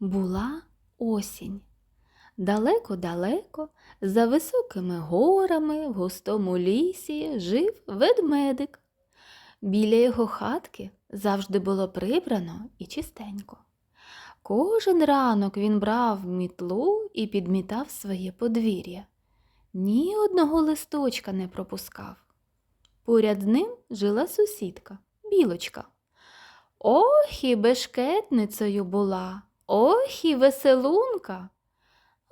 Була осінь. Далеко-далеко, за високими горами, в густому лісі жив ведмедик. Біля його хатки завжди було прибрано і чистенько. Кожен ранок він брав мітлу і підмітав своє подвір'я. Ні одного листочка не пропускав. Поряд з ним жила сусідка, білочка. Ох і бешкетницею була, ох і веселунка.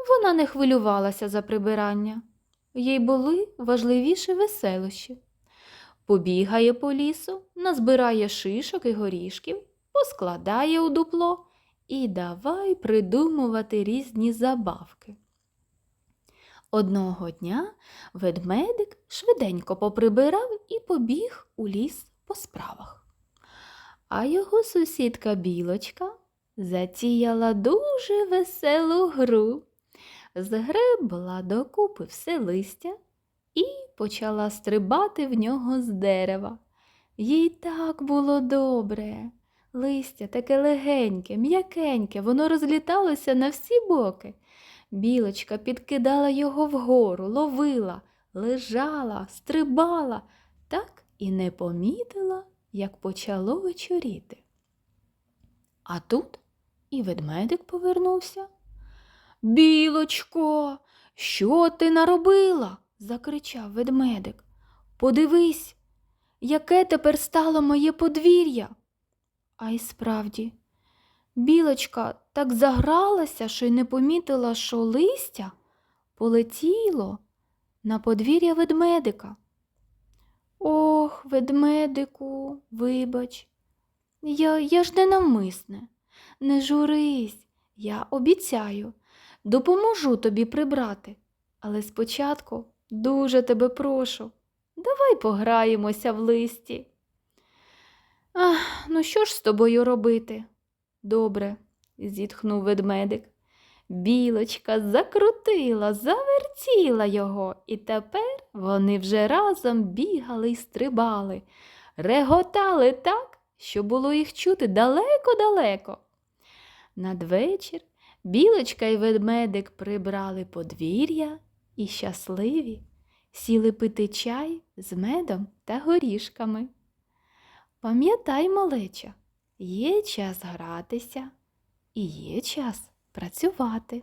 Вона не хвилювалася за прибирання. Їй були важливіші веселощі. Побігає по лісу, назбирає шишок і горішків, поскладає у дупло і давай придумувати різні забавки. Одного дня ведмедик швиденько поприбирав і побіг у ліс по справах. А його сусідка білочка затіяла дуже веселу гру, згребла докупи все листя і почала стрибати в нього з дерева. Їй так було добре. Листя таке легеньке, м'якеньке, воно розліталося на всі боки. Білочка підкидала його вгору, ловила, лежала, стрибала, так і не помітила, як почало вечоріти. А тут і ведмедик повернувся. Білочко, що ти наробила? закричав ведмедик. Подивись, яке тепер стало моє подвір'я. А й справді, білочка так загралася, що й не помітила, що листя полетіло на подвір'я ведмедика. Ох, ведмедику, вибач, я, я ж не навмисне. Не журись, я обіцяю, допоможу тобі прибрати. Але спочатку дуже тебе прошу, давай пограємося в листі. Ах, ну що ж з тобою робити? Добре, зітхнув ведмедик. Білочка закрутила, завертіла його, і тепер вони вже разом бігали й стрибали, реготали так, що було їх чути далеко-далеко. Надвечір білочка і ведмедик прибрали подвір'я і щасливі сіли пити чай з медом та горішками. Пам'ятай, малеча, є час гратися і є час працювати.